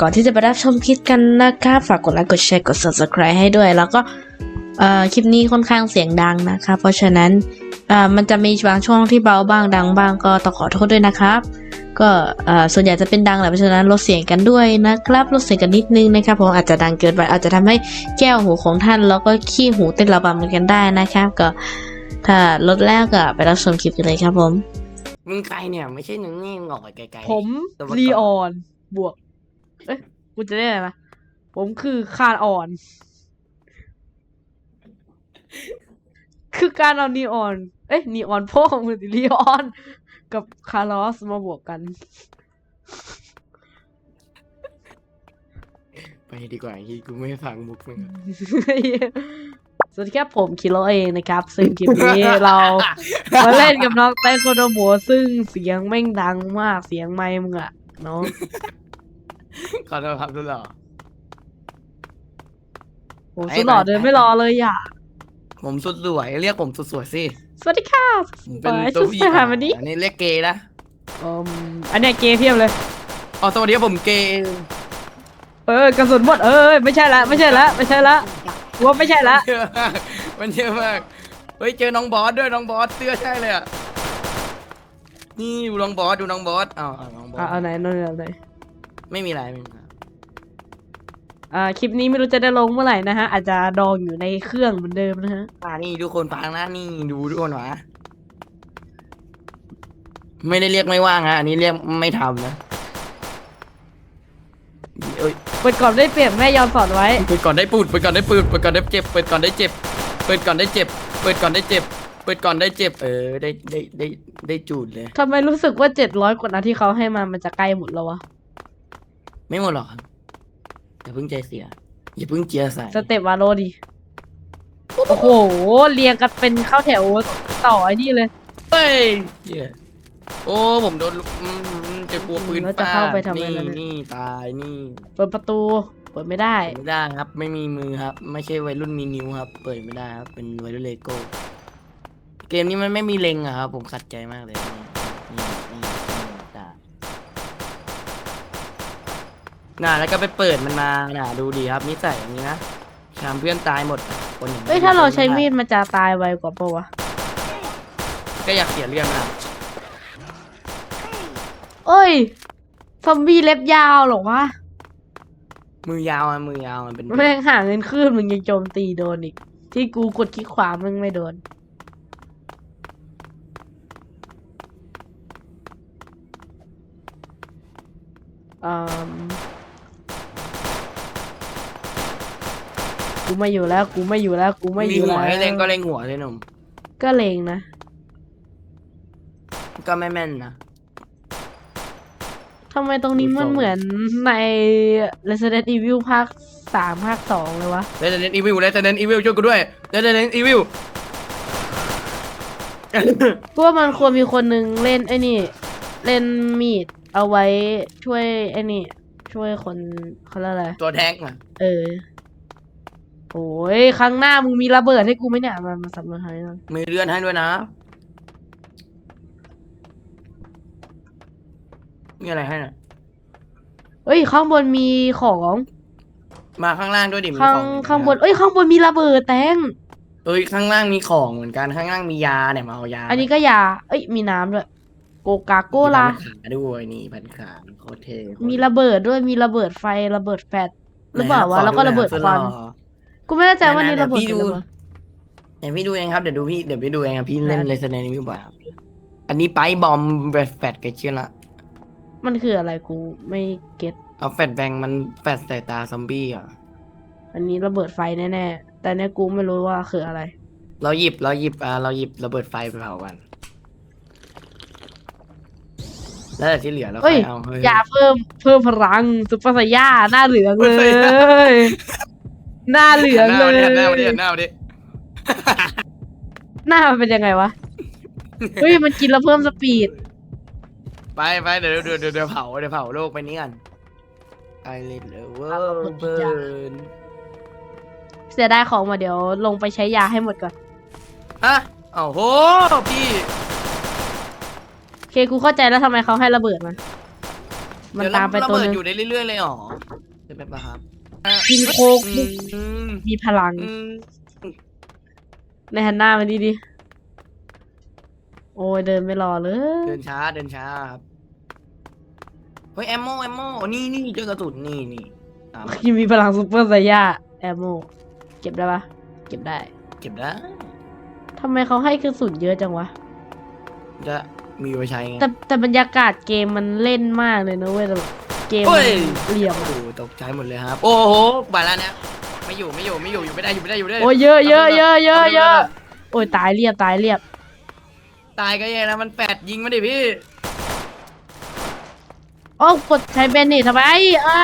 ก่อนที่จะไปรับชมคลิปกันนะครับฝากกดไลค์กดแชร์กด subscribe ให้ด้วย แล้วก็เอ่อคลิปนี้ค่อนข้างเสียงดังนะคะ เพราะฉะนั้นเอ่อมันจะมีบางช่วงที่เบาบ้างดังบ้างก็ต้องขอโทษด้วยนะครับก็เอ่อส่วนใหญ่จะเป็นดังแหละเพราะฉะนั้นลดเสียงกันด้วยนะครับลดเสียงกันนิดนึงนะครับผมอาจจะดังเกินไปอาจจะทำให้แก้วหูของท่าน แล้วก็ขี้หูเต้นระบำกันได้นะครับ ก็ถ้าลดแล้วก็ไปรับชมคลิปกันเลยครับผมมึงใครเนี่ยไม่ใช่หนึ่งนี่มึงออกไปไกลๆผมตัวประกอบลีออนบวก เอ้ยกูจะได้อะไรนะผมคือคาร์ออน คือการเอานีออน เอ้ยนีออนพ่อของมือลีออน กับคาร์ลอสมาบวกกัน ไปดีกว่าที่กูไม่ฟังมุกมึงสวัสดีครับผมคิโลเองนะครับ ซึ่งคลิปนี้เรามาเล่นกับน้องไต้โคโดโมซึ่งเสียงแม่งดังมากเสียงไมค์มึงอะเนาะ ขอโทษครับทุกหล่อ โอ้ไอ้สุดหล่อไอ้เดินไม่รอเลยอะ ผมสุดสวย เรียกผมสุดสวยสิสวัสดีค่ะผมเป็นไปตัวผู้หญิงสุดสวยวันนี้อันนี้เรียกเกย์นะอืมอันเนี้ยเกย์เพียบเลย อ๋อสวัสดีครับผมเกย์เออกระสุนหมดเออไม่ใช่ละไม่ใช่ละไม่ใช่ละกูว่าไม่ใช่ละเยอะมากมันเยอะมากเฮ้ยเจอน้องบอสด้วยน้องบอสเสื้อใช่เลยอะนี่ดูน้องบอสดูน้องบอสอ้าวอ้าวน้องบอสอะเอาไหนนนเอาไหน ไม่มีอะไรไม่มีอะไรอ่าคลิปนี้ไม่รู้จะได้ลงเมื่อไหร่นะฮะอาจจะดองอยู่ในเครื่องเหมือนเดิมนะฮะอ่านี่ทุกคนฟังนะนี่ดูทุกคนหวะไม่ได้เรียกไม่ว่างฮะอันนี้เรียกไม่ทำนะเอ้ยเปิดก่อนได้เปรียบแม่ยอมสอนไว้ เปิดก่อนได้ปูดเปิดก่อนได้ปืนเปิดก่อนได้เจ็บเปิดก่อนได้เจ็บเปิดก่อนได้เจ็บเปิดก่อนได้เจ็บเปิดก่อนได้เจ็บ เออได้ได้ได้ได้จูดเลย ทำไมรู้สึกว่าเจ็ดร้อยกว่านัดที่เขาให้มามันจะใกล้หมดแล้ววะ ไม่หมดหรอกครับอย่าเพิ่งใจเสีย อย่าเพิ่งเจียใส่สเต็ปวาโลดีโอ้โห เรียงกันเป็นเข้าแถวต่อไอ้นี่เลย เฮ้ยเหี้ยโอ้ผมโดนลูกอืมจะกลัวปืนแล้วจะฟาเข้าดไปทำไมนี่ล่ะเนี่ย นี่ตายนี่เปิดประตู เปิดไม่ได้ เปิดไม่ได้ครับ ไม่มีมือครับ ไม่ใช่วัยรุ่นมีนิ้วครับ เปิดไม่ได้ครับเป็นวัยรุ่นเลโก้เกมนี้มันไม่มีเล็งอะครับ ผมขัดใจมากเลยนี่นี่นี่จ้า น่าแล้วก็ไปเปิดมันมาน่าดูดีครับนิสัยอย่างนี้นะชามเพื่อนตายหมดอะคนอย่างนี้เอ้ยถ้าเราใช้มีดมันจะตายไวกว่าปะวะก็อยากเสียเรื่องนะเอ้ยซอมบี้เล็บยาวเหรอวะมือยาวอะมือยาวมันเป็นแม่งหาเงินคืนมึงยังโจมตีโดนอีก ที่กูกดคลิกขวามึงไม่โดนอืม กูไม่อยู่แล้ว กูไม่อยู่แล้ว กูไม่อมียู่หัแล้ววให้เล็งก็เล็งหัวเลยหนุ่มก็เลงนะ ก็ไม่แม่นนะ ทำไมตรงนี้มันดูทรงเหมือนใน Resident Evil ภาคสามภาคสองเลยวะเ e เ d น n อีวิล e เ d น n อีวิลช่วยกูด้วยเ e เ d น n อีวิลกูว่ามันควรมีคนหนึ่งเล่นไอ้นี่ เล่นมีดเอาไว้ช่วยไอ้นี่ ช่วยคนเขาเรียกอะไร ตัวแท็กอะเออ โอ้ยครั้งหน้ามึงมีระเบิดให้กูไหมเนี่ยมามาสำรวจให้หน่อยมีเลื่อนให้ด้วยนะ มีอะไรให้น่ะ เอ้ยข้างบนมีของ มาข้างล่างด้วยดิมีข้างของข้างบน เอ้ยข้างบนมีระเบิดแตงเอ้ยข้างล่างมีของเหมือนกันข้างล่างมียาเนี่ยมาเอายาอันนี้ก็ยา เอ้ยมีน้ำด้วย โกกาโกลาพันขาด้วยนี่พันขาโคตรเท่โคตมีระเบิดด้วยมีระเบิดไฟระเบิดแฟลชหรือเปล่าวะไหนคบแล้วก็ระเบิดขอควันหน่อย กูไม่แน่ใจว่าไหนๆนี่ระเบิดเดี๋หยวรือพี่เปล่าเดี๋ยวพี่ดูเองครับเดี๋ยวดูพี่เดี๋ยวพี่ดูเองครับพี่เล่นได้เลสเนนิวบ่อยครับอันนี้ไปบอมแฟดแฟดกันเชื่อละมันคืออะไรกูไม่เก็ตเอาแฟดแบงมันแฟดใส่ตาซอมบี้อะอันนี้ระเบิดไฟแน่ๆแต่เนี่ยกูไม่รู้ว่าคืออะไร เราหยิบเราหยิบอ่าเราหยิบระเบิดไฟไปเผากันแล้วแต่ที่เหลือเราเฮ้ยค่อยเอาเฮ้ยยาเพิ่มเพิ่มพลังซุปเปอร์ไซย่าหน้าเหลืองเลซุปเปอร์ไซย่าย หน้าเหลืองหน้าเลมายดิหหน้าน้ามาดิหน้ามาดิมันเป็นยังไงวะเฮ้ยมันกินแล้วเพิ่มสปีดไปไปเดี๋ยวเดี๋ยวเดี๋ยวเดี๋ยวเผาเดี๋ยวเผาโลกไปนี้กันไอเลดเลเวอร์เบิร์นเสียดายของมาเดี๋ยวลงไปใช้ยาให้หมดก่อนอะอ้าวโหพี่โอเคกูเข้าใจแล้วทำไมเขาให้ระเบิดมามันเดี๋ยวตามไประตัวเบิหดนึงอยู่ได้เรื่อยๆเลยเหรอใช่ไหมปะครับ กินโคกอืมมีพลังอืมในหันหน้ามาดีดิ โอ้ยเดินไม่รอเลย เดินช้าเดินช้าครับ เฮ้ยแอมโมแอมโมนี่นี่เจอกระสุนนี่นี่ตามยังมีพลังซูเปอร์ไซย่าแอมโม เก็บได้ปะเก็บได้ เก็บได้ทำไมเขาให้กระสุนเยอะจังวะ จะมีไว้ใช้ไงแต่แต่บรรยากาศเกมมันเล่นมากเลยนะเว้ยแต่แบบ เกมเฮ้มันยเหลี่ยม โอ้อะโหตกใจหมดเลยครับ โอ้โหบาแล้วเนี่ยไม่อยู่ไม่อยู่ไม่อยู่อยู่ไม่ได้อยู่ไม่ได้อยู่ไม่ได้โอ้ยเยอะเยอะเยอะเยอะเยอะโอ้ยตายเรียบตายเรียบตายก็แย่นะมันแปดยิงมาดิพี่โอ้กดใช้เบนนี่ทำไมอ่า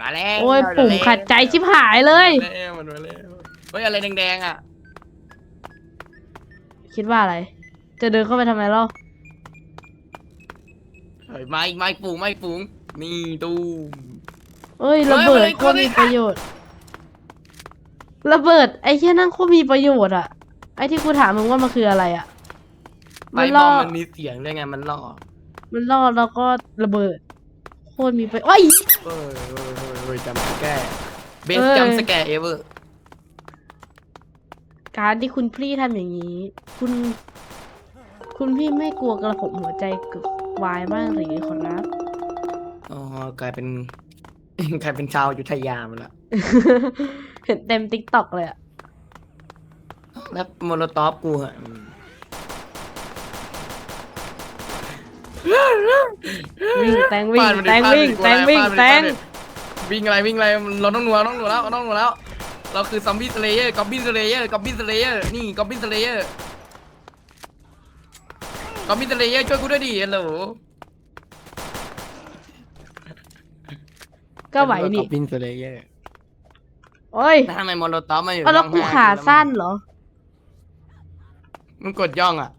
มาแล้วโอ้ยปุ่มขัดใจชิบหายเลยมาแล้วมันมาแล้วเฮ้ยอะไรแดงๆอะ คิดว่าอะไร จะเดินเข้าไปทำไมเล่าเฮ้ยมาอีกมาอีกฝูงมาอีกฝูงนี่ตู้มเอ้ยเฮ้ระยเบิดอะไรโคตรมีประโยชน์ ระเบิด ไอ้เหี้ยนั่นโคตรมีประโยชน์อะไอ้ที่กูถามมึงว่ามันคืออะไรอะไปมันบล่ออมมันมีเสียงด้วยไงมันล่อมันล่อแล้วก็ระเบิดโคตรมีประโอ้ย เฮ้ยเฮ้ยเฮ้ยเฮ้ยจำสแกร์เบสเอ้ย จำสแกร์เอเวอร์การที่คุณพี่ทำอย่างนี้ คุณ คุณพี่ไม่กลัวกระผมหัวใจกึกวายบ้างหรือขอรับอ๋อกลายเป็นกลายเป็นชาวอยุธยามาแล้วเห็นเต็มติ๊กต็อกเลยอะแล้วโมโลตอฟกูอะอืมวิ่งแตงวิ่งฟาดมันดิแตงฟาดวิ่งดิแตงวิ่งฟาดมันดิแตงฟาดดิวิ่งอะไรวิ่งอะไรเราต้องหนัวต้องหนัวแล้วต้องหนัวแล้ว เราคือซอมบี้สเลเยอร์กอบบินสเลเยอร์กอบบินสเลเยอร์นี่กอบบินสเลเยอร์ กอบบินสเลเยอร์ช่วยกูด้วยดิฮัลโหลก็ไหวกนี่อบบินสเลเยอร์โอ้ยแล้วทำไมโมโลตอฟมาอยู่เอาแล้วกูข้งหขาสั้นเหรอ มึงกดย่องอะ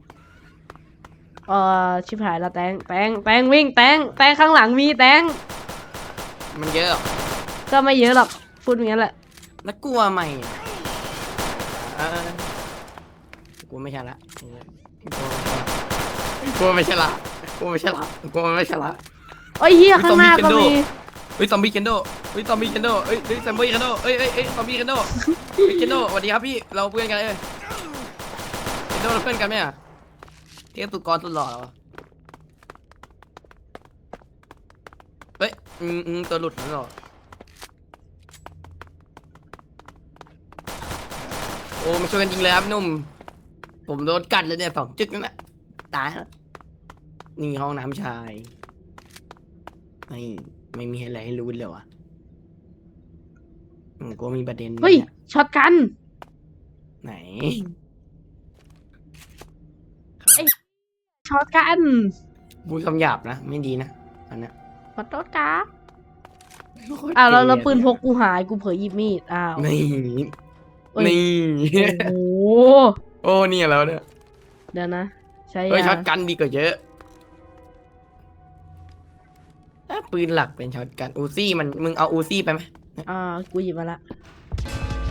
เออชิบหายแล้วแตงแตงแตงวิ่งแตงแตงข้างหลังมีแตงมันเยอะเหรอก็ไม่เยอะหรอกพูดอย่างนั้นแหละแล้วกลัวไหมอะเออกูไม่ใช่ละ กูไม่ใช่ละกูไม่ใช่ละกูไม่ใช่ละโอ้ยเฮียมีข้างหน้าซอมบี้ก็เคนโดมีเฮ้ยซอมบี้เคนโดเฮ้ยซอมบี้เคนโดเฮ้ยเฮ้ยซอมบี้เคนโดเฮ้ยเฮ้ยเฮ้ยซอมบี้เคนโดเฮ้ยเคนโดสวัสดีครับพี่ เราเพื่อนกันเอ้ยเคนโดเราเพื่อนกันไหมอะเทพตุกรสุดหล่อเหรอเฮ้ย อืมอืมตัวหลุดนั่นหรอโอ้มาช่วยกันยิงเลยครับหนุ่ม ผมโดนกัดเลยเนี่ยสองจึกนั่นแหละ ตายแล้วนี่ห้องน้ำชายไม่ไม่มีอะไรให้รู้เลยวะอืมก็มีประเด็นเฮ้ย เนี่ยช็อตกัน ไหน ช็อตกันพูดคำหยาบนะ ไม่ดีนะอันเนี้ยขอโทษครับอ้าวแล้วแล้วปืนพกกูหายกูเผยหยิบมีดอ้าว นี่เอ้ย นี่ โอ้โหโอ้เนี่ยแล้วเนี่ยเดี๋ยวนะ ใช้เฮ้ยยาช็อตกันดีกว่าเยอะเอ้ยปืนหลักเป็นช็อตกันอูซี่มันมึงเอาอูซี่ไปไหมอ่ากูหยิบมาละ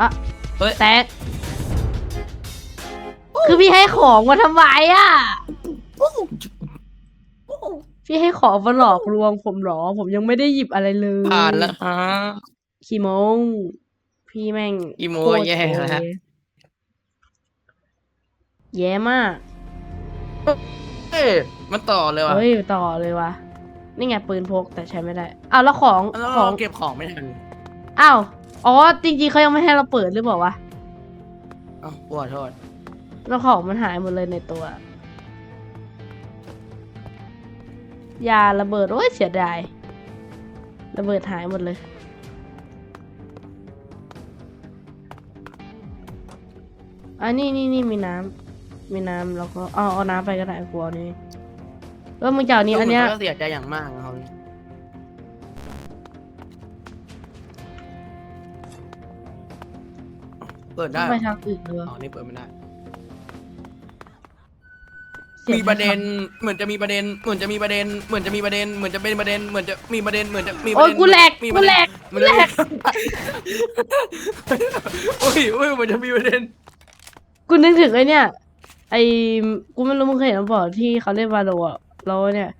อะเฮ้ยแตกคือพี่ให้ของมาทำไมอะ พี่ให้ของมาหลอกลวงผมเหรอ ผมยังไม่ได้หยิบอะไรเลยผ่านแล้วฮะขี้โมง พี่แม่งขี้โม้โคตรแย่แล้วฮะแย่มาก เอ้ยมันต่อเลยว่ะเฮ้ยต่อเลยวะนี่ไงปืนพกแต่ใช้ไม่ได้อ้าวแล้วของแล้วขอเรางเก็บของไม่ทันอ้าวอ๋อจริงๆเขายังไม่ให้เราเปิดหรือเปล่าวะเอ้าขอโทษแล้วของมันหายหมดเลยในตัวยาระเบิดโอ้ยเสียดายระเบิดหายหมดเลย อันนี้นี่นี่มีน้ำ มีน้ำแล้วก็เอาเอาน้ำไปก็ได้กลัวนี่เออมึงจะเอานี้อันเนี้ยก็เสียใจอย่างมากนะครับเปิดได้ไปทางอื่นเลยอ๋อนี่เปิดไม่ได้สียงมีประเด็นเหมือนจะมีประเด็น เหมือนจะมีประเด็น เหมือนจะมีประเด็น เหมือนจะเป็นประเด็น เหมือนจะมีประเด็น เหมือนจะมีประโอ้ยเด็นกูแหลกมีปกูระแหลเด็นกมักูนแหลกโอ้ยโอ้ยเหมือนจะมีประเด็นกูนึกถึงไอ้เนี่ย ไอกูไม่รู้มึงเคยเห็นหรือเปล่าที่เขาเล่นวาโลอะเราเนี่ย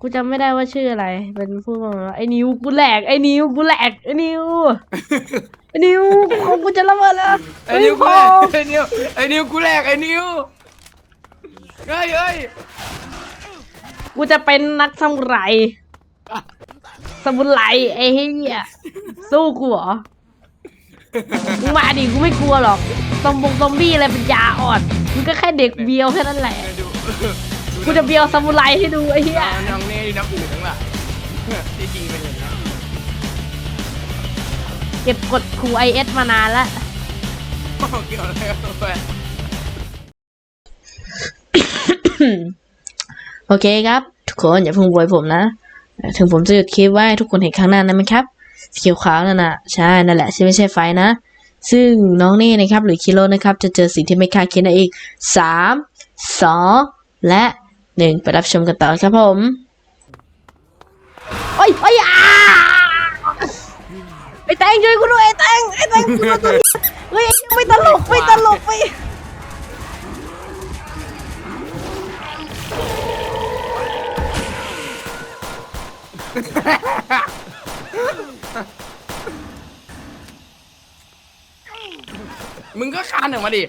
กูจำไม่ได้ว่าชื่ออะไร เป็นผู้มาไอ้นิวกูแหลกไอ้นิวกูแหลกไอ้นิวไอ้นิวของกูจะระเบิดแล้วไอ้นิวกูขแหลอกงไอ้นิวไอ้นิวกูแหลกไอ้นิวเฮ้ยเฮ้ยกูจะเป็นนักซามูไรซามูไรไอ้เหี้ยสู้กูเหรอมึงมาดิกูไม่กลัวหรอกซอมบงซอมบี้อะไรเป็นยาอ่อนมึง ก็แค่เด็กเบียวแค่นั้นแหละ ดูกูจะเบียวซามูไรให้ดูไอ้เหี้ยน้องเน่ดีนับถือทั้งหลังที่จริงเป็นอย่างนี้เก็บกดครูไอเอสมานานแล้วเกี่ยวอะไรกับแฟนโอเคครับ ทุกคนอย่าเพิ่งโวยผมนะ ถึงผมจะหยุดคลิปไว้ให้ทุกคนเห็นข้างหน้านั้นไหมครับสีเขียวขาวนั่นน่ะใช่นั่นแหละที่ไม่ใช่ไฟนะ ซึ่งน้องนี่นะครับหรือคิโลนะครับจะเจอสิ่งที่ไม่คาดคิดในอีกสามสองและหนึ่งไปรับชมกันต่อครับผมโอ้ยโอ้ยอ่าไอ้แตงช่วยกูด้วยไอ้แตงไอ้แตงกูโดนตัวนี้เฮ้ยไม่ตลกไม่ตลกไม่ มึงก็คานออกมาดิ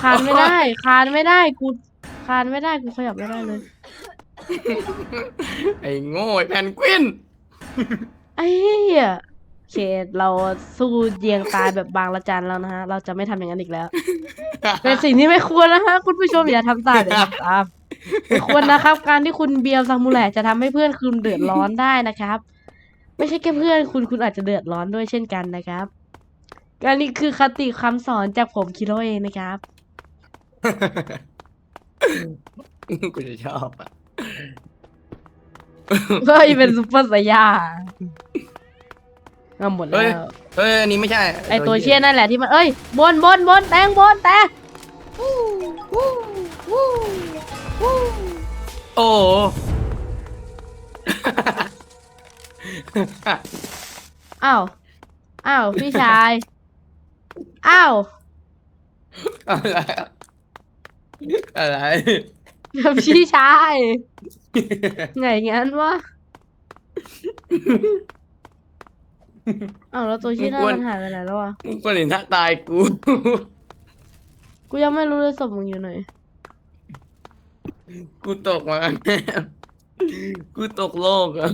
คานไม่ได้คานไม่ได้กูคานไม่ได้กูขยับไม่ได้เลย ไอ้โง่ไอ้แพนกวิน ไอ้เหี้ยโอเคเราสู้เยียงตายแบบบางละจันแล้วนะฮะ เราจะไม่ทำอย่างนั้นอีกแล้ว เป็นสิ่งที่ไม่ควรนะฮะ คุณผู้ชมอย่าทำตามอย่าทำตามไม่ควรนะครับ การที่คุณเบียร์ซามูแลจะทำให้เพื่อนคุณเดือดร้อนได้นะครับ ไม่ใช่แค่เพื่อนคุณคุณอาจจะเดือดร้อนด้วยเช่นกันนะครับ การนี้คือคติคำสอนจากผมคิโรเองนะครับ กูจะชอบอะก็เป็นซุปเปอร์สายาเอาหมดแล้เฮ้ยว เฮ้ยอันนี้ไม่ใช่ไอตัวเชี่ยนั่นแหละที่มัน เอ้ยบนบนบนแตงบนแตงโอ้โห อ้าว อ้าว พี่ชาย อ้าวอะไรอะอะไรพี่ชายไงงั้นวะอ้าวแล้วตัวเชี่ยนั่นมันหายไปไหนแล้ววะมึงคนเห็นทักตายกูกูยังไม่รู้เลยศพมึงอยู่ไหนกูตกมากูตกโลกอะ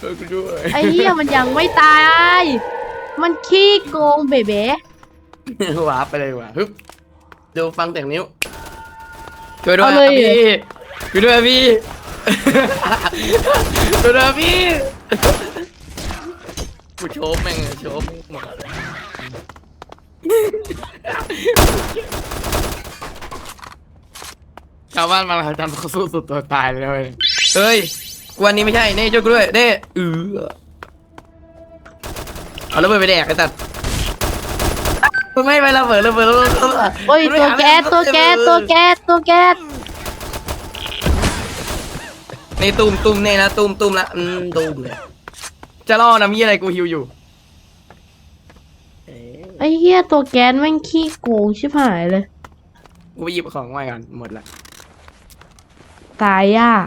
ช่วยกูด้วยไอ้เหี้ยมันยังไม่ตาย มันขี้โกงเบ๋เบ๋วาร์ปไปเลยว่ะฮึบดูฟังแต่งนิ้ว ช่วยด้วยครับพี่ช่วยด้วยพี่ช่วยด้วยพี่กูโชบแม่งโชบหมดชาวบ้านบางรายทำเขาสู้สุดตัวตายเลยนะเว้ยเฮ้ยกวันนี้ไม่ใช่เน่ช่วยกูด้วยเน่เออ เอาระเบิดไปแดกไอ้ตัดไม่ไประเบิดระเบิดระเบิดระเบิดโอ้ยตัวแก๊สตัวแก๊สตัวแก๊สตัวแก๊สนี่ตูมตูมเนี่ยนะตูมตูมละอืมตูมเลยจะล่อนะมีอะไรกูหิวอยู่เอ๊ะไอ้เหี้ยตัวแก๊สแม่งขี้โกงชิบหายเลย กูไปหยิบของไว้ก่อนหมดละตายยาก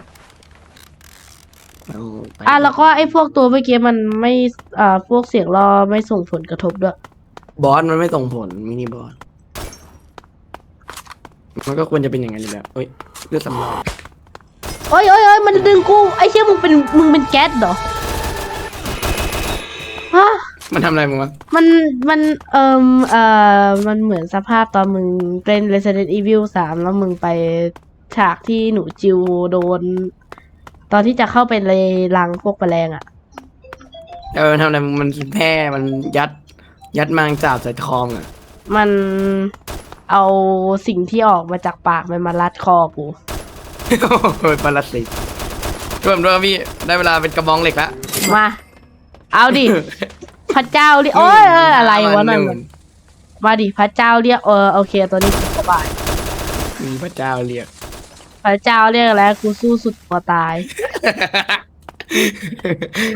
เอาไปอะแล้วก็ไอ้พวกตัวเมื่อกี้มันไม่อ่าพวกเสียงรอไม่ส่งผลกระทบด้วย บอสมันไม่ส่งผลมินิบอสมันก็ควรจะเป็นอย่างนั้นอยู่แล้วเอ้ยเลือดสำรองโอ้ยโอ้ยโอ้ยมันดึงกูไอ้เชี่ยมึงเป็นมึงเป็นแก๊สเหรอฮะมันทำอะไรมึงวะมันมันเอ่มเอ่อมันเหมือนสภาพตอนมึงเล่น Resident Evil 3 แล้วมึงไปฉากที่หนูจิวโดน ตอนที่จะเข้าไปในรังพวกแมลงอะ เออมันทำอะไรมึงมันแพร่มันยัด ยัดมังจาบใส่ทองอะมันเอาสิ่งที่ออกมาจากปากมันมารัดคอกูโอ้ยปรสิตช่วยผมด้วยครับพี่ได้เวลาเป็นกระบองเหล็กละมา เอาดิ พระเจ้าเรียกโอ้ยเอออะไรวะนั่นมัมาดิพระเจ้าเรียกเออโอเคตัวนี้สบาย มีพระเจ้าเรียก พระเจ้าเรียกแล้วกูสู้สุดตัวตาย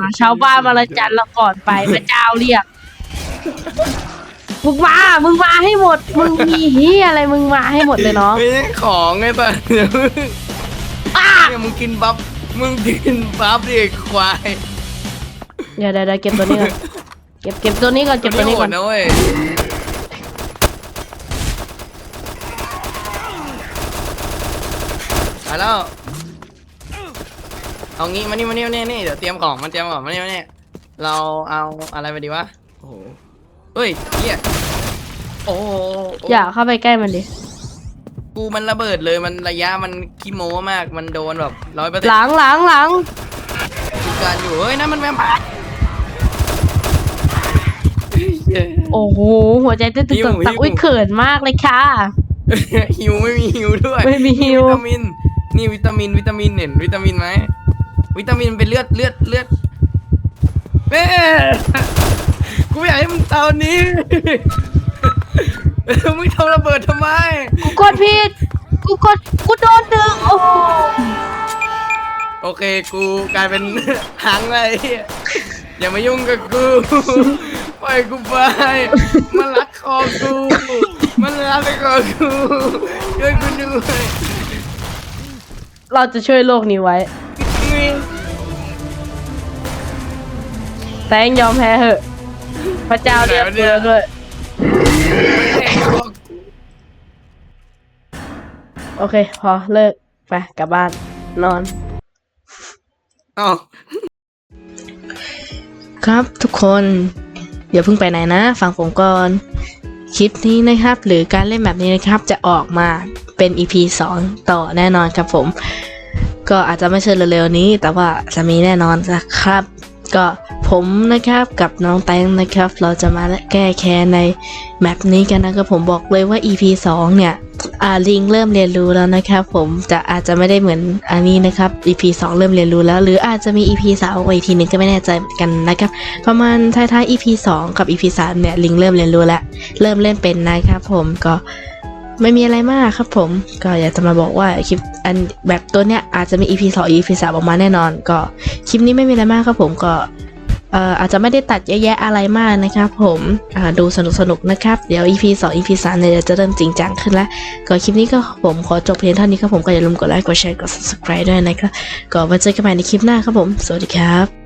มาชาวบ้านมาละจันละก่อนไปพระเจ้าเรียกมึงมามึงมาให้หมด มึงมีเฮียอะไรมึงมาให้หมดเลยน้องไม่ใช่ของไงป่ะเดี๋ยวมึงเนี่ยมึงกินบัฟมึงกินบัฟดิควายเดี๋ยวเดี๋ยวเดี๋ยวเก็บตัวนี้ก่อนเก็บเก็บตัวนี้ก่อนเก็บตัวนี้ก่อนไม่โหดนะเว้ย ไปแล้ว เอางี้มานี่มานี่มานี่นี่เดี๋ยวเตรียมของมันเตรียมของมานี่มานี่เราเอาอะไรไปดีวะ โอ้โหเฮ้ยเฮียโอ้โหอย่าเข้าไปใกล้มันดิ กูมันระเบิดเลยมันระยะมันขี้โม้มากมันโดนแบบร้อยเปอร์เซ็นหต์ลังหลังหลังการอยู่เฮ้ยนั่นมันแวมไพร์โอ้โห หัวใจเต้นตึกหิวตักหิวอุ้ยเขินมากเลยค่ะหิวไม่มีหิวด้วยไม่มีหิวนี่วิตามิน นี่วิตามินวิตามินเห็นวิตามินไหมวิตามินเป็นเลือดเลือดเลือดแม่กูอยากให้มึงตอนนี้ มึงทำระเบิดทำไม กูกดผิด กูกด กูโดนดึง โอ้โหโอเคกูกลายเป็นหางเลยอย่ามายุ่งกับกู ปล่อยกูไป มันรัดคอกู มันรัดคอกูช่วยกูด้วย เราจะช่วยโลกนี้ไว้ แต่ยังยอมแพ้เหอะ พระเจ้าเรียกเตือนด้วยโอเค พอเลิก ไปกลับบ้าน นอนเอ้าครับทุกคนอย่าเพิ่งไปไหนนะ ฟังผมก่อน คลิปนี้นะครับ หรือการเล่นแบบนี้นะครับ จะออกมา เป็น EP 2 ต่อแน่นอนครับผม ก็อาจจะไม่ใช่เร็วๆนี้ แต่ว่าจะมีแน่นอนนะครับ ก็ผมนะครับกับน้องแตงนะครับ เราจะมาแก้แค้นในแมปนี้กันนะครับผมบอกเลยว่า EP 2 เนี่ยอาลิงเริ่มเรียนรู้แล้วนะครับผมจะอาจจะไม่ได้เหมือนอันนี้นะครับ EP 2 เริ่มเรียนรู้แล้ว หรืออาจจะมี EP 3อาไว้อีกทีหนึงก็ไม่แน่ใจเหมือนกันนะครับ ประมาณท้ายๆ EP 2 กับ EP 3 เนี่ยลิงเริ่มเรียนรู้แล้ว เริ่มเล่นเป็นนะครับผมก็ ไม่มีอะไรมากครับผม ก็อยากจะมาบอกว่าคลิปอันแบบตัวเนี้ยอาจจะมี EP 2 EP 3ออกมาแน่นอน ก็คลิปนี้ไม่มีอะไรมากครับผมก็เอ่ออาจจะไม่ได้ตัดเยอะแยะอะไรมากนะครับผมอ่าดูสนุกๆนะครับ เดี๋ยว EP 2 EP 3เนี่ยเดี๋ยจะเริ่มจริงจังขึ้นแล้ว ก็คลิปนี้ก็ผมขอจบเพียงเท่านี้ครับผมก็อย่าลืมกดไลค์กดแชร์กด subscribe ด้วยนะครับ ก็ไว้เจอกันใหม่ในคลิปหน้าครับผม สวัสดีครับ